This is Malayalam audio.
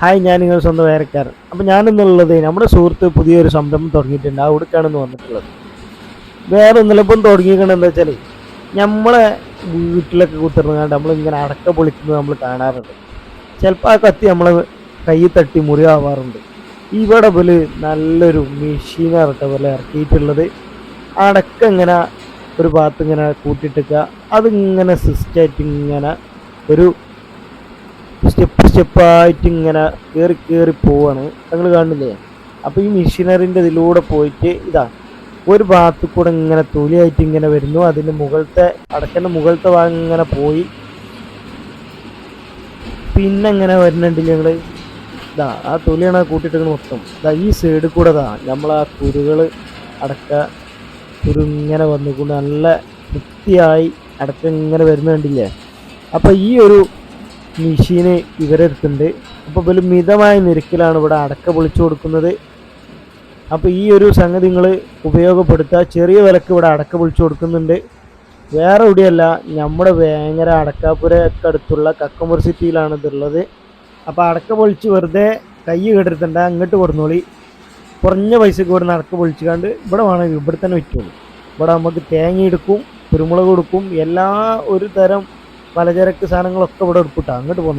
ഹായ് ഞാൻ നിങ്ങൾ സ്വന്തം വേരക്കാരൻ അപ്പം ഞാനെന്നുള്ളത് നമ്മുടെ സുഹൃത്ത് പുതിയൊരു സംരംഭം തുടങ്ങിയിട്ടുണ്ട്. ആ ഉടുക്കാണെന്ന് വന്നിട്ടുള്ളത്. വേറെ ഒന്നിലപ്പം തുടങ്ങിയിരിക്കണത് എന്താ വെച്ചാൽ നമ്മളെ വീട്ടിലൊക്കെ കുത്തിറങ്ങാണ്ട് നമ്മളിങ്ങനെ അടക്ക പൊളിക്കുന്നത് നമ്മൾ കാണാറുണ്ട്. ചിലപ്പോൾ ആ കത്തി നമ്മളെ കൈ തട്ടി മുറിയാവാറുണ്ട്. ഇവിടെ പോലെ നല്ലൊരു മെഷീനാർട്ട പോലെ ഇറക്കിയിട്ടുള്ളത്. അടക്ക ഇങ്ങനെ ഒരു ഭാഗത്ത് ഇങ്ങനെ കൂട്ടിയിട്ടിക്കുക അതിങ്ങനെ സിസ്റ്റായിട്ട് ഇങ്ങനെ ഒരു സ്റ്റെപ്പ് സ്റ്റെപ്പായിട്ട് ഇങ്ങനെ കയറി കയറി പോവാണ്. നിങ്ങൾ കാണുന്നില്ലേ അപ്പോൾ ഈ മെഷീനറിന്റെ ഇതിലൂടെ പോയിട്ട് ഇതാ ഒരു ഭാഗത്ത് കൂടെ ഇങ്ങനെ തൊലിയായിട്ട് ഇങ്ങനെ വരുന്നു. അതിന്റെ മുകളിലത്തെ അടക്കന്റെ മുകളിലത്തെ ഭാഗം ഇങ്ങനെ പോയി. പിന്നെ ഇങ്ങനെ വരുന്നുണ്ട് ഞങ്ങൾ ഇതാ ആ തൊലിയാണ് കൂട്ടിയിട്ട് മൊത്തം. ഇതാ ഈ സൈഡിൽ കൂടെ ഇതാ നമ്മൾ ആ കുരുകൾ അടക്ക കുരു ഇങ്ങനെ വന്നുകൊണ്ട് നല്ല വൃത്തിയായി അടക്ക ഇങ്ങനെ വരുന്നുണ്ടില്ലേ അപ്പോൾ ഈ ഒരു മെഷീന് ഇവരെടുത്തുണ്ട് അപ്പോൾ ഇവർ മിതമായ നിരക്കിലാണ് ഇവിടെ അടക്ക പൊളിച്ചു കൊടുക്കുന്നത്. അപ്പോൾ ഈ ഒരു സംഗതി നിങ്ങൾ ഉപയോഗപ്പെടുത്തുക. ചെറിയ വിലക്ക് ഇവിടെ അടക്ക പൊളിച്ചു കൊടുക്കുന്നുണ്ട്. വേറെ എവിടെയല്ല നമ്മുടെ വേങ്ങര അടക്കാപ്പുരക്ക് അടുത്തുള്ള കക്കമുറി സിറ്റിയിലാണ് ഇതുള്ളത്. അപ്പോൾ അടക്ക പൊളിച്ച് വെറുതെ കൈ കെടുത്തണ്ട അങ്ങോട്ട് കൊടുന്നോളി. കുറഞ്ഞ പൈസക്ക് ഇവിടെ അടക്ക പൊളിച്ചുകൊണ്ട് ഇവിടെ വേണമെങ്കിൽ ഇവിടെ തന്നെ വിറ്റോളൂ. ഇവിടെ നമുക്ക് തേങ്ങ എടുക്കും കുരുമുളക് കൊടുക്കും എല്ലാ ഒരു തരം പലചരക്ക് സാധനങ്ങളൊക്കെ ഇവിടെ എടുക്കൂട്ടോ അങ്ങോട്ട് പോകുന്നത്